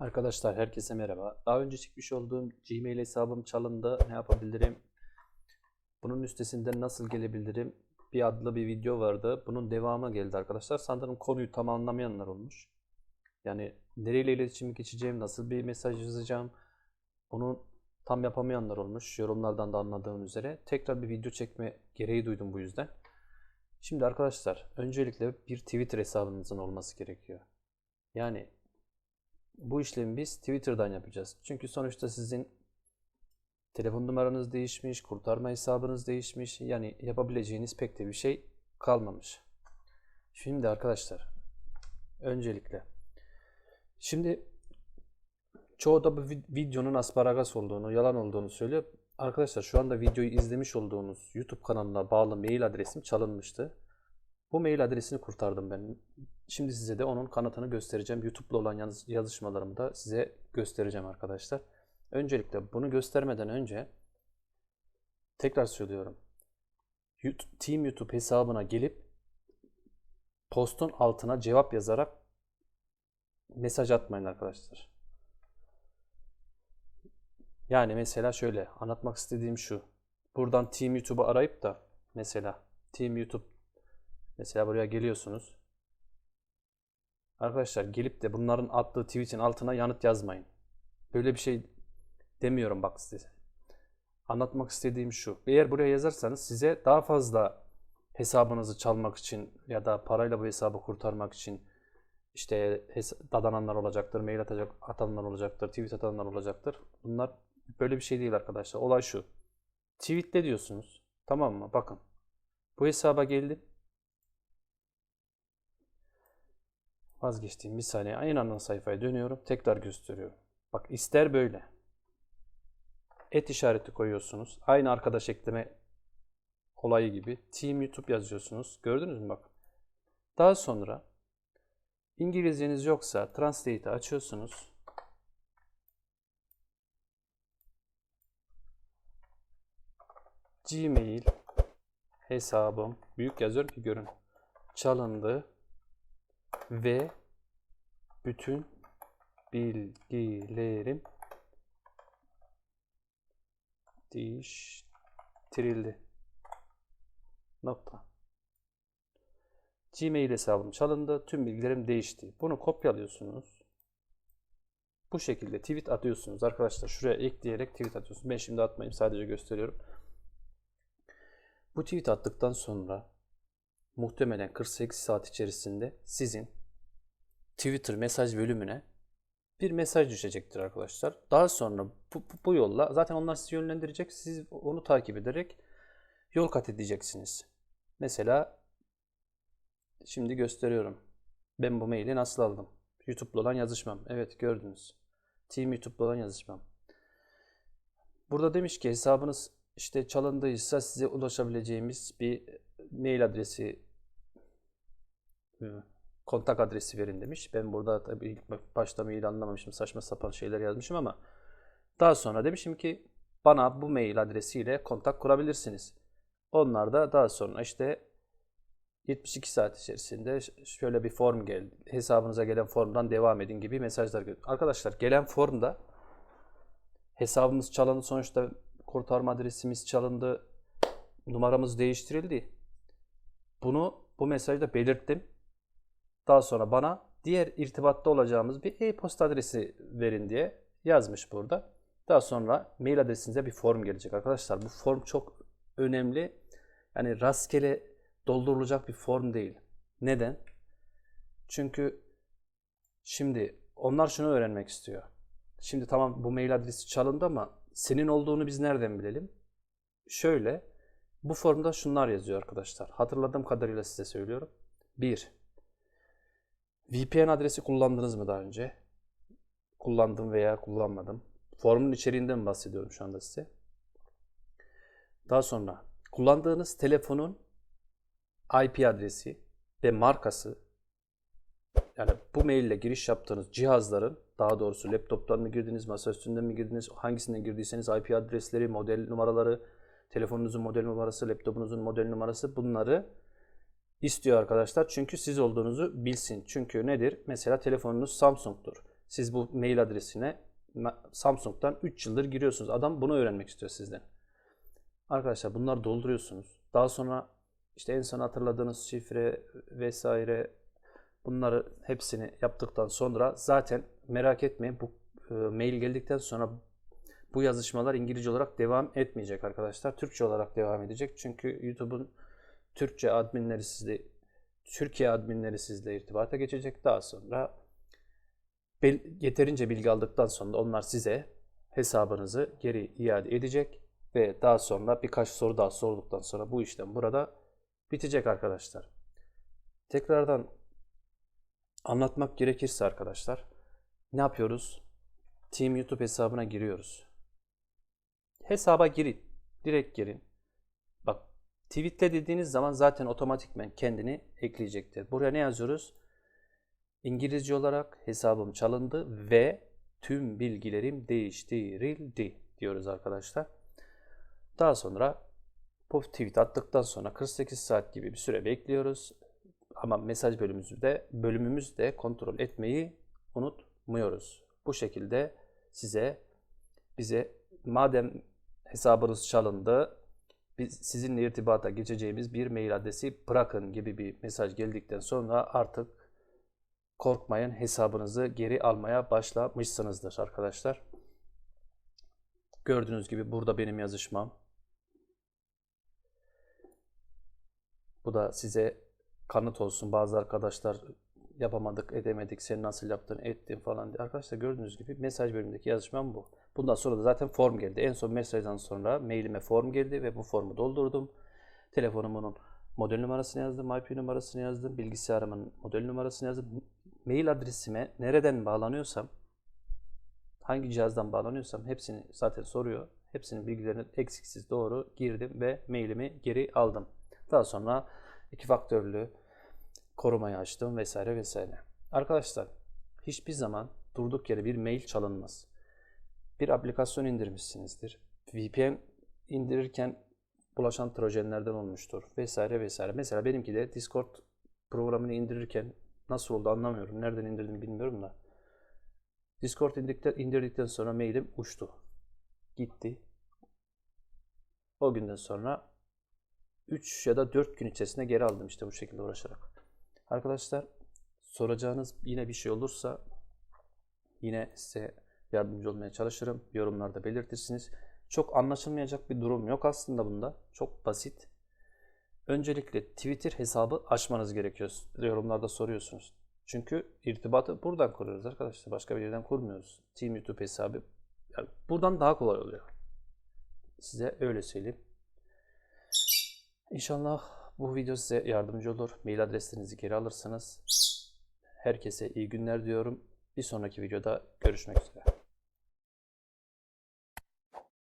Arkadaşlar herkese merhaba. Daha önce çekmiş olduğum Gmail hesabım çalındı. Ne yapabilirim? Bunun üstesinden nasıl gelebilirim? Bir adlı bir video vardı. Bunun devamı geldi arkadaşlar. Sanırım konuyu tam anlamayanlar olmuş. Yani nereyle iletişim geçeceğim, nasıl bir mesaj yazacağım, bunu tam yapamayanlar olmuş. Yorumlardan da anladığım üzere. Tekrar bir video çekme gereği duydum bu yüzden. Şimdi arkadaşlar öncelikle bir Twitter hesabınızın olması gerekiyor. Yani bu işlemi biz Twitter'dan yapacağız. Çünkü sonuçta sizin telefon numaranız değişmiş, kurtarma hesabınız değişmiş. Yani yapabileceğiniz pek de bir şey kalmamış. Şimdi arkadaşlar, öncelikle şimdi çoğu da bu vid- videonun asparagas olduğunu, yalan olduğunu söylüyor. Arkadaşlar şu anda videoyu izlemiş olduğunuz YouTube kanalına bağlı mail adresim çalınmıştı. Bu mail adresini kurtardım ben. Şimdi size de onun kanıtını göstereceğim. YouTube'la olan yaz- yazışmalarımı da size göstereceğim arkadaşlar. Öncelikle bunu göstermeden önce tekrar söylüyorum. Team YouTube hesabına gelip postun altına cevap yazarak mesaj atmayın arkadaşlar. Yani mesela şöyle anlatmak istediğim şu. Buradan Team YouTube'u arayıp da mesela Team YouTube Mesela buraya geliyorsunuz. Arkadaşlar gelip de bunların attığı tweet'in altına yanıt yazmayın. Böyle bir şey demiyorum bak size. Anlatmak istediğim şu. Eğer buraya yazarsanız size daha fazla hesabınızı çalmak için ya da parayla bu hesabı kurtarmak için işte dadananlar olacaktır, mail atacak atanlar olacaktır, tweet atanlar olacaktır. Bunlar böyle bir şey değil arkadaşlar. Olay şu. Tweetle diyorsunuz. Tamam mı? Bakın. Bu hesaba geldim. Vazgeçtiğim bir saniye aynı anda sayfaya dönüyorum. Tekrar gösteriyorum. Bak ister böyle. Et işareti koyuyorsunuz. Aynı arkadaş ekleme olayı gibi. Team YouTube yazıyorsunuz. Gördünüz mü bak. Daha sonra İngilizceniz yoksa Translate'i açıyorsunuz. Gmail hesabım büyük yazıyorum ki görün. Çalındı ve bütün bilgilerim değiştirildi. Nokta. Gmail hesabım çalındı. Tüm bilgilerim değişti. Bunu kopyalıyorsunuz. Bu şekilde tweet atıyorsunuz. Arkadaşlar şuraya ekleyerek tweet atıyorsunuz. Ben şimdi atmayayım. Sadece gösteriyorum. Bu tweet attıktan sonra muhtemelen 48 saat içerisinde sizin Twitter mesaj bölümüne bir mesaj düşecektir arkadaşlar. Daha sonra bu, bu, bu yolla zaten onlar sizi yönlendirecek. Siz onu takip ederek yol kat edeceksiniz. Mesela şimdi gösteriyorum. Ben bu maili nasıl aldım? YouTube'la olan yazışmam. Evet gördünüz. Team YouTube'la olan yazışmam. Burada demiş ki hesabınız işte çalındıysa size ulaşabileceğimiz bir mail adresi Hı, kontak adresi verin demiş. Ben burada tabii ilk başta mail anlamamışım. Saçma sapan şeyler yazmışım ama daha sonra demişim ki bana bu mail adresiyle kontak kurabilirsiniz. Onlar da daha sonra işte 72 saat içerisinde şöyle bir form geldi. Hesabınıza gelen formdan devam edin gibi mesajlar geliyor. Arkadaşlar gelen formda hesabımız çalındı sonuçta kurtarma adresimiz çalındı. Numaramız değiştirildi. Bunu bu mesajda belirttim. Daha sonra bana diğer irtibatta olacağımız bir e-posta adresi verin diye yazmış burada. Daha sonra mail adresinize bir form gelecek arkadaşlar. Bu form çok önemli. Yani rastgele doldurulacak bir form değil. Neden? Çünkü şimdi onlar şunu öğrenmek istiyor. Şimdi tamam bu mail adresi çalındı ama senin olduğunu biz nereden bilelim? Şöyle, bu formda şunlar yazıyor arkadaşlar. Hatırladığım kadarıyla size söylüyorum. 1. VPN adresi kullandınız mı daha önce? Kullandım veya kullanmadım. Formun içeriğinden bahsediyorum şu anda size. Daha sonra kullandığınız telefonun IP adresi ve markası yani bu maille giriş yaptığınız cihazların daha doğrusu laptoptan mı girdiniz, masaüstünden mi girdiniz, hangisinden girdiyseniz IP adresleri, model numaraları, telefonunuzun model numarası, laptopunuzun model numarası bunları istiyor arkadaşlar. Çünkü siz olduğunuzu bilsin. Çünkü nedir? Mesela telefonunuz Samsung'tur. Siz bu mail adresine Samsung'dan 3 yıldır giriyorsunuz. Adam bunu öğrenmek istiyor sizden. Arkadaşlar bunları dolduruyorsunuz. Daha sonra işte en son hatırladığınız şifre vesaire bunları hepsini yaptıktan sonra zaten merak etmeyin bu e, mail geldikten sonra bu yazışmalar İngilizce olarak devam etmeyecek arkadaşlar. Türkçe olarak devam edecek. Çünkü YouTube'un Türkçe adminleri sizle Türkiye adminleri sizle irtibata geçecek. Daha sonra bel- yeterince bilgi aldıktan sonra onlar size hesabınızı geri iade edecek ve daha sonra birkaç soru daha sorduktan sonra bu işlem burada bitecek arkadaşlar. Tekrardan anlatmak gerekirse arkadaşlar ne yapıyoruz? Team YouTube hesabına giriyoruz. Hesaba girin. Direkt girin. Bak tweetle dediğiniz zaman zaten otomatikmen kendini ekleyecektir. Buraya ne yazıyoruz? İngilizce olarak hesabım çalındı ve tüm bilgilerim değiştirildi diyoruz arkadaşlar. Daha sonra bu tweet attıktan sonra 48 saat gibi bir süre bekliyoruz. Ama mesaj bölümümüzde bölümümüzde kontrol etmeyi unutmuyoruz. Bu şekilde size bize madem hesabınız çalındı biz sizinle irtibata geçeceğimiz bir mail adresi bırakın gibi bir mesaj geldikten sonra artık korkmayın hesabınızı geri almaya başlamışsınızdır arkadaşlar. Gördüğünüz gibi burada benim yazışmam. Bu da size kanıt olsun. Bazı arkadaşlar yapamadık, edemedik, sen nasıl yaptın, ettin falan diye. Arkadaşlar gördüğünüz gibi mesaj bölümündeki yazışmam bu. Bundan sonra da zaten form geldi. En son mesajdan sonra mailime form geldi ve bu formu doldurdum. Telefonumun model numarasını yazdım, IP numarasını yazdım, bilgisayarımın model numarasını yazdım. Mail adresime nereden bağlanıyorsam, hangi cihazdan bağlanıyorsam hepsini zaten soruyor. Hepsinin bilgilerini eksiksiz doğru girdim ve mailimi geri aldım. Daha sonra iki faktörlü korumayı açtım vesaire vesaire. Arkadaşlar hiçbir zaman durduk yere bir mail çalınmaz. Bir aplikasyon indirmişsinizdir. VPN indirirken bulaşan trojanlardan olmuştur vesaire vesaire. Mesela benimki de Discord programını indirirken nasıl oldu anlamıyorum. Nereden indirdim bilmiyorum da. Discord indirdikten, indirdikten sonra mailim uçtu. Gitti. O günden sonra 3 ya da 4 gün içerisinde geri aldım işte bu şekilde uğraşarak. Arkadaşlar soracağınız yine bir şey olursa yine size yardımcı olmaya çalışırım. Yorumlarda belirtirsiniz. Çok anlaşılmayacak bir durum yok aslında bunda. Çok basit. Öncelikle Twitter hesabı açmanız gerekiyor. Yorumlarda soruyorsunuz. Çünkü irtibatı buradan kuruyoruz arkadaşlar. Başka bir yerden kurmuyoruz. Team YouTube hesabı. Yani buradan daha kolay oluyor. Size öyle söyleyeyim. İnşallah bu video size yardımcı olur. Mail adreslerinizi geri alırsınız. Herkese iyi günler diyorum. Bir sonraki videoda görüşmek üzere.